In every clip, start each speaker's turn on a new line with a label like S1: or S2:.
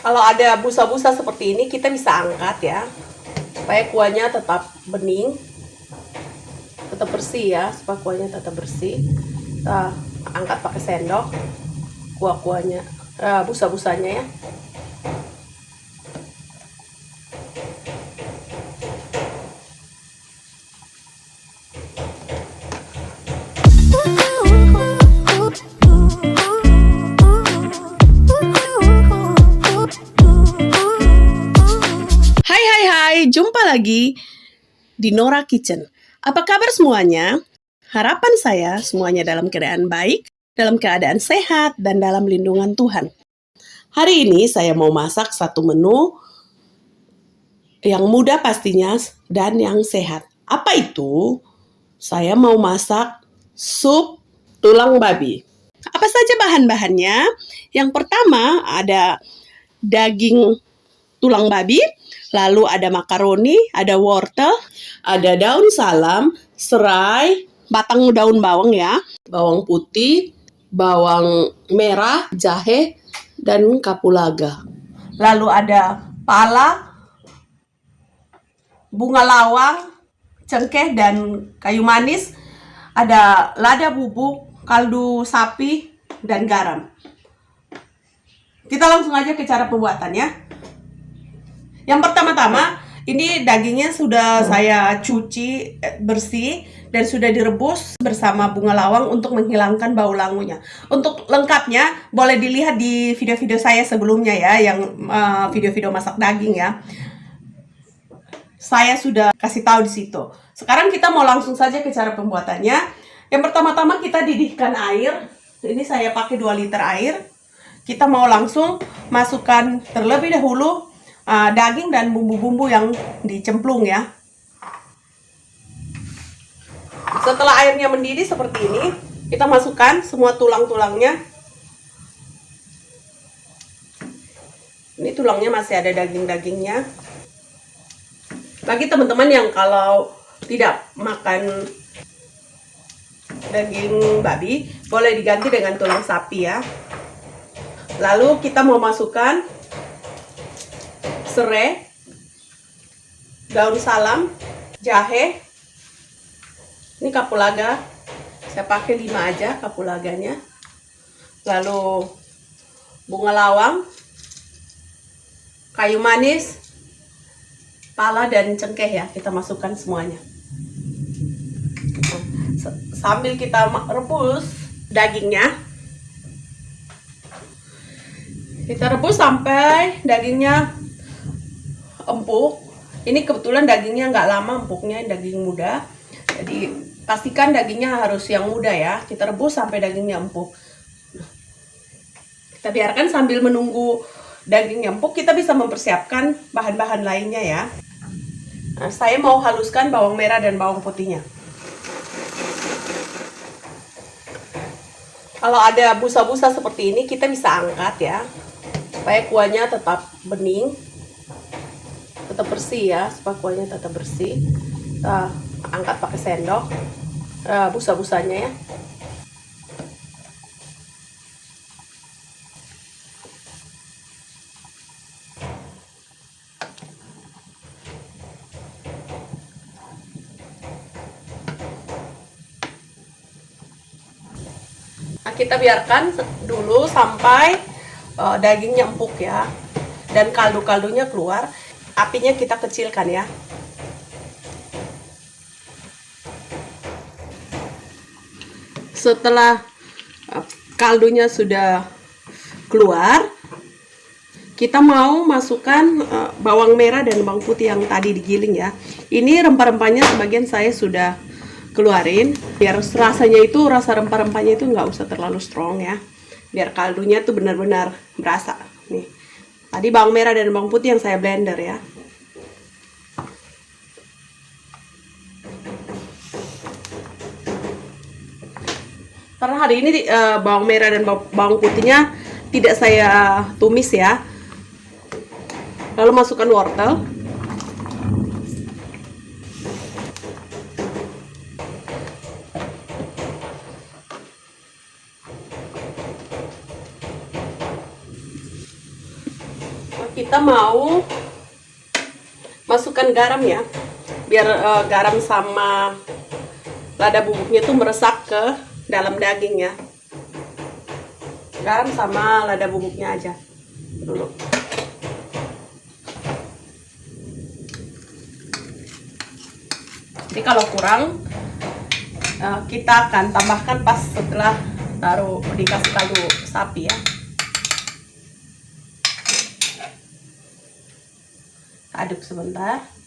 S1: Kalau ada busa-busa seperti ini kita bisa angkat ya. Supaya kuahnya tetap bening. Tetap bersih ya, supaya kuahnya tetap bersih. Kita angkat pakai sendok kuah-kuahnya, eh, busa-busanya ya. Lagi di Nora Kitchen. Apa kabar semuanya? Harapan saya semuanya dalam keadaan baik, dalam keadaan sehat, dan dalam lindungan Tuhan. Hari ini saya mau masak satu menu yang mudah pastinya dan yang sehat. Apa itu? Saya mau masak sup tulang babi. Apa saja bahan-bahannya? Yang pertama ada daging tulang babi, lalu ada makaroni, ada wortel, ada daun salam, serai, batang daun bawang ya, bawang putih, bawang merah, jahe, dan kapulaga. Lalu ada pala, bunga lawang, cengkeh, dan kayu manis. Ada lada bubuk, kaldu sapi, dan garam. Kita langsung aja ke cara pembuatannya. Yang pertama-tama, ini dagingnya sudah saya cuci eh, bersih dan sudah direbus bersama bunga lawang untuk menghilangkan bau langunya. Untuk lengkapnya boleh dilihat di video-video saya sebelumnya ya, yang eh, video-video masak daging ya. Saya sudah kasih tahu di situ. Sekarang kita mau langsung saja ke cara pembuatannya. Yang pertama-tama kita didihkan air. Ini saya pakai 2 liter air. Kita mau langsung masukkan terlebih dahulu uh, daging dan bumbu-bumbu yang dicemplung ya. Setelah airnya mendidih seperti ini, kita masukkan semua tulang-tulangnya. Ini tulangnya masih ada daging-dagingnya. Bagi teman-teman yang kalau tidak makan daging babi, boleh diganti dengan tulang sapi ya. Lalu kita mau masukkan serai, daun salam, jahe. Ini kapulaga. Saya pakai 5 aja kapulaganya. Lalu bunga lawang, kayu manis, pala dan cengkeh ya. Kita masukkan semuanya. Sambil kita rebus dagingnya, kita rebus sampai dagingnya empuk. Ini kebetulan dagingnya nggak lama empuknya, daging muda. Jadi pastikan dagingnya harus yang muda ya. Kita rebus sampai dagingnya empuk. Kita biarkan sambil menunggu dagingnya empuk, kita bisa mempersiapkan bahan-bahan lainnya ya. Nah, saya mau haluskan bawang merah dan bawang putihnya. Kalau ada busa-busa seperti ini, kita bisa angkat ya. Supaya kuahnya tetap bening tetap bersih ya kuahnya tetap bersih. Kita angkat pakai sendok uh, busa-busanya ya. Nah, kita biarkan dulu sampai uh, dagingnya empuk ya. Dan kaldu-kaldunya keluar apinya kita kecilkan ya. Setelah uh, kaldunya sudah keluar kita mau masukkan uh, bawang merah dan bawang putih yang tadi digiling ya. Ini rempah-rempahnya sebagian saya sudah keluarin biar rasanya itu rasa rempah-rempahnya itu nggak usah terlalu strong ya. Biar kaldunya tuh benar-benar berasa. Nih Tadi bawang merah dan bawang putih yang saya blender ya. Karena hari ini uh, bawang merah dan bawang putihnya tidak saya tumis ya. Lalu masukkan wortel. kita mau masukkan garam ya biar uh, garam sama lada bubuknya itu meresap ke dalam daging ya. Garam sama lada bubuknya aja. Dulu. Jadi kalau kurang uh, kita akan tambahkan pas setelah taruh dikasih kaldu sapi ya. Aduk sebentar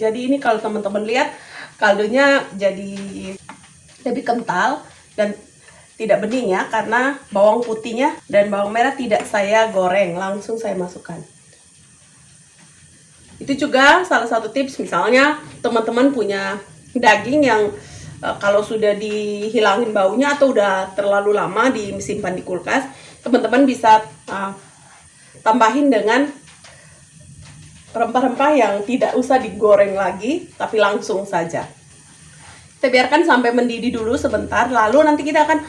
S1: jadi ini kalau teman-teman lihat kaldunya jadi lebih kental dan tidak bening ya karena bawang putihnya dan bawang merah tidak saya goreng langsung saya masukkan. Itu juga salah satu tips misalnya teman-teman punya daging yang uh, kalau sudah dihilangin baunya atau udah terlalu lama disimpan di kulkas teman-teman bisa uh, tambahin dengan rempah-rempah yang tidak usah digoreng lagi, tapi langsung saja. Kita biarkan sampai mendidih dulu sebentar, lalu nanti kita akan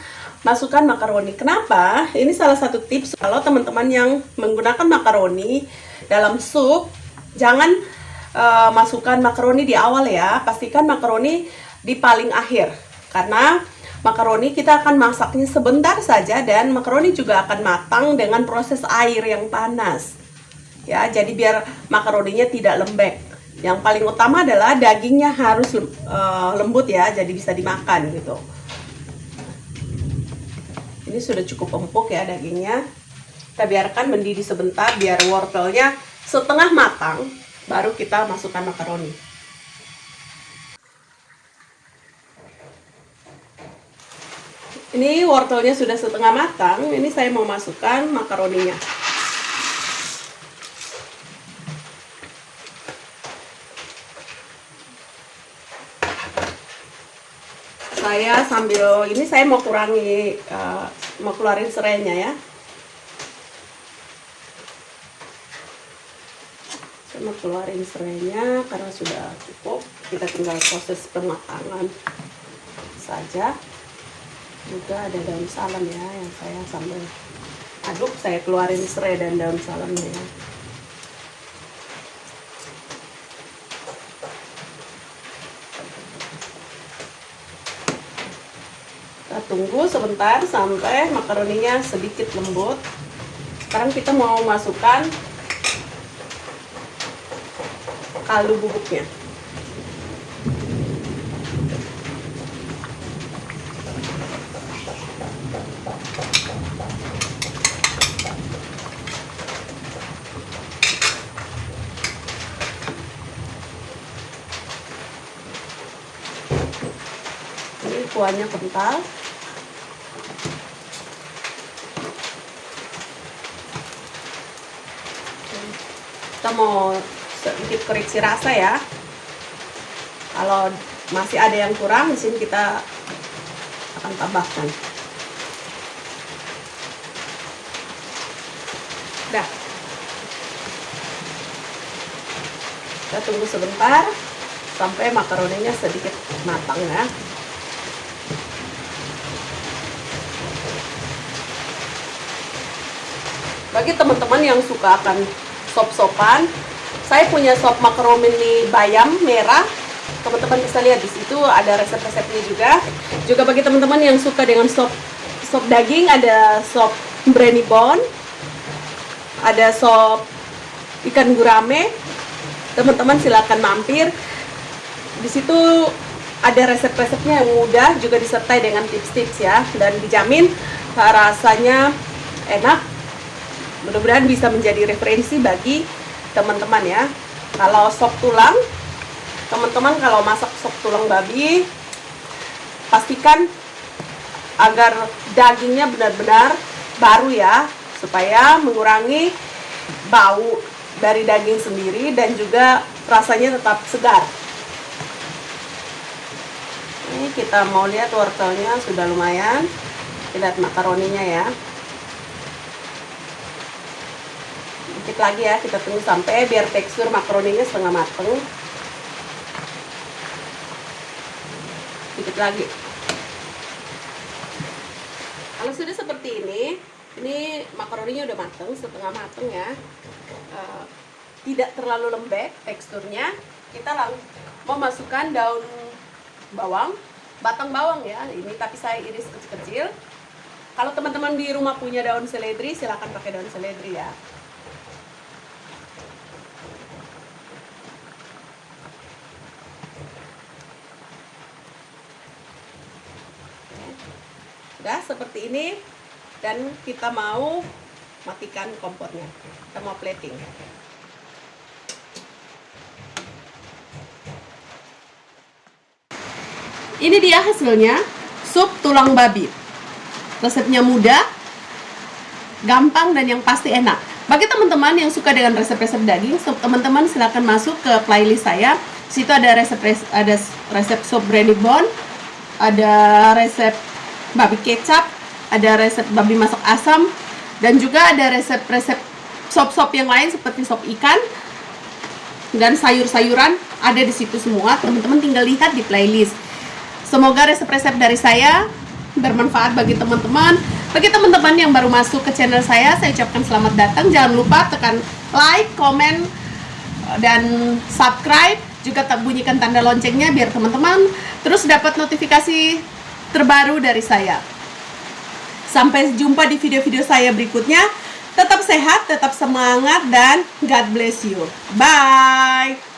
S1: masukkan makaroni. Kenapa? Ini salah satu tips kalau teman-teman yang menggunakan makaroni dalam sup, jangan uh, masukkan makaroni di awal ya. Pastikan makaroni di paling akhir. Karena makaroni kita akan masaknya sebentar saja dan makaroni juga akan matang dengan proses air yang panas ya jadi biar makaroninya tidak lembek. Yang paling utama adalah dagingnya harus uh, lembut ya jadi bisa dimakan gitu. Ini sudah cukup empuk ya dagingnya. Kita biarkan mendidih sebentar biar wortelnya setengah matang baru kita masukkan makaroni. Ini wortelnya sudah setengah matang ini saya mau masukkan makaroninya saya sambil ini saya mau kurangi uh, mau keluarin serainya ya. Saya mau keluarin serainya karena sudah cukup. Kita tinggal proses pematangan saja. Juga ada daun salam ya yang saya sambil aduk saya keluarin serai dan daun salamnya ya kita tunggu sebentar sampai makaroninya sedikit lembut. Sekarang kita mau masukkan kaldu bubuknya. Kuahnya kental kita mau sedikit koreksi rasa ya. Kalau masih ada yang kurang di sini kita akan tambahkan. Dah. Kita tunggu sebentar sampai makaroninya sedikit matang ya. Bagi teman-teman yang suka akan sop-sopan. Saya punya sop makaroni bayam merah. Teman-teman bisa lihat di situ ada resep-resepnya juga. Juga bagi teman-teman yang suka dengan sop sop daging ada sop brani bone. Ada sop ikan gurame. Teman-teman silakan mampir. Di situ ada resep-resepnya yang mudah juga disertai dengan tips-tips ya dan dijamin rasanya enak mudah-mudahan bisa menjadi referensi bagi teman-teman ya. Kalau sop tulang teman-teman kalau masak sop tulang babi pastikan agar dagingnya benar-benar baru ya supaya mengurangi bau dari daging sendiri dan juga rasanya tetap segar. Ini kita mau lihat wortelnya sudah lumayan. Kita lihat makaroninya ya Sedikit lagi ya, kita tunggu sampai biar tekstur makaroninya setengah mateng. Sedikit lagi. Kalau sudah seperti ini, ini makaroninya udah mateng, setengah mateng ya. Eh, tidak terlalu lembek teksturnya. Kita lang mau masukkan daun bawang, batang bawang ya. Ini tapi saya iris kecil-kecil. Kalau teman-teman di rumah punya daun seledri, silahkan pakai daun seledri ya. Sudah seperti ini dan kita mau matikan kompornya. Kita mau plating. Ini dia hasilnya, sup tulang babi. Resepnya mudah, gampang dan yang pasti enak. Bagi teman-teman yang suka dengan resep-resep daging, sup teman-teman silahkan masuk ke playlist saya. Situ ada resep ada resep sup brandy bone, ada resep babi kecap, ada resep babi masak asam, dan juga ada resep-resep sop-sop yang lain seperti sop ikan dan sayur-sayuran ada di situ semua. Teman-teman tinggal lihat di playlist. Semoga resep-resep dari saya bermanfaat bagi teman-teman. Bagi teman-teman yang baru masuk ke channel saya, saya ucapkan selamat datang. Jangan lupa tekan like, komen, dan subscribe. Juga tak bunyikan tanda loncengnya biar teman-teman terus dapat notifikasi terbaru dari saya. Sampai jumpa di video-video saya berikutnya. Tetap sehat, tetap semangat, dan God bless you. Bye!